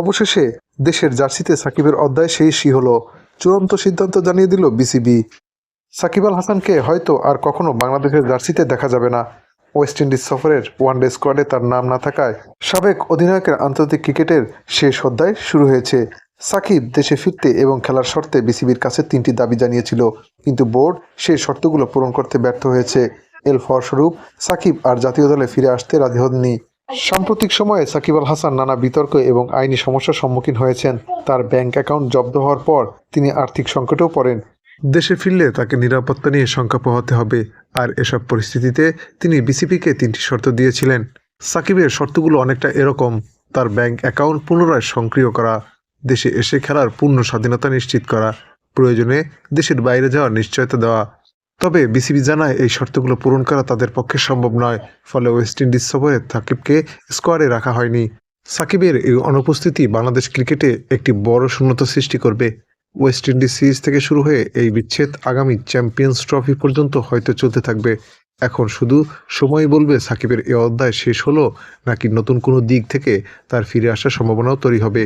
অবশেষে দেশের জার্সিতে সাকিবের অধ্যায় শেষই হলো। চূড়ান্ত সিদ্ধান্ত জানিয়ে দিল বিসিবি। সাকিব আল হাসানকে হয়তো আর কখনো বাংলাদেশের জার্সিতে দেখা যাবে না। ওয়েস্ট ইন্ডিজ সফরের ওয়ানডে স্কোয়াডে তার নাম না থাকায় সাবেক অধিনায়কের আন্তর্জাতিক ক্রিকেটের শেষ অধ্যায় শুরু হয়েছে। সাকিব দেশে ফিরতে এবং খেলার শর্তে বিসিবির কাছে তিনটি দাবি জানিয়েছিল, কিন্তু বোর্ড সেই শর্তগুলো পূরণ করতে ব্যর্থ হয়েছে। এর ফলস্বরূপ সাকিব আর জাতীয় দলে ফিরে আসতে রাজি হননি। সাম্প্রতিক সময়ে সাকিব আল হাসান নানা বিতর্ক এবং আইনি সমস্যার সম্মুখীন হয়েছেন। তার ব্যাংক অ্যাকাউন্ট জব্দ হওয়ার পর তিনি আর্থিক সংকটেও পড়েন। দেশে ফিরলে তাকে নিরাপত্তা নিয়ে শঙ্কা পোহাতে হবে। আর এসব পরিস্থিতিতে তিনি বিসিপিকে তিনটি শর্ত দিয়েছিলেন। সাকিবের শর্তগুলো অনেকটা এরকম। তার ব্যাংক অ্যাকাউন্ট পুনরায় সক্রিয় করা, দেশে এসে খেলার পূর্ণ স্বাধীনতা নিশ্চিত করা, প্রয়োজনে দেশের বাইরে যাওয়ার নিশ্চয়তা দেওয়া তবে বিসিবি জানায় এই শর্তগুলো পূরণ করা তাদের পক্ষে সম্ভব নয়, ফলে ওয়েস্ট ইন্ডিজ সফরে সাকিবকে স্কোয়াডে রাখা হয়নি। সাকিবের এই অনুপস্থিতি বাংলাদেশ ক্রিকেটে একটি বড় শূন্যতা সৃষ্টি করবে। ওয়েস্ট ইন্ডিজ সিরিজ থেকে শুরু হয়ে এই বিচ্ছেদ আগামী চ্যাম্পিয়ন্স ট্রফি পর্যন্ত হয়তো চলতে থাকবে। এখন শুধু সময় বলবে সাকিবের এই অধ্যায় শেষ হলো, নাকি নতুন কোনো দিক থেকে তার ফিরে আসার সম্ভাবনাও তৈরি হবে।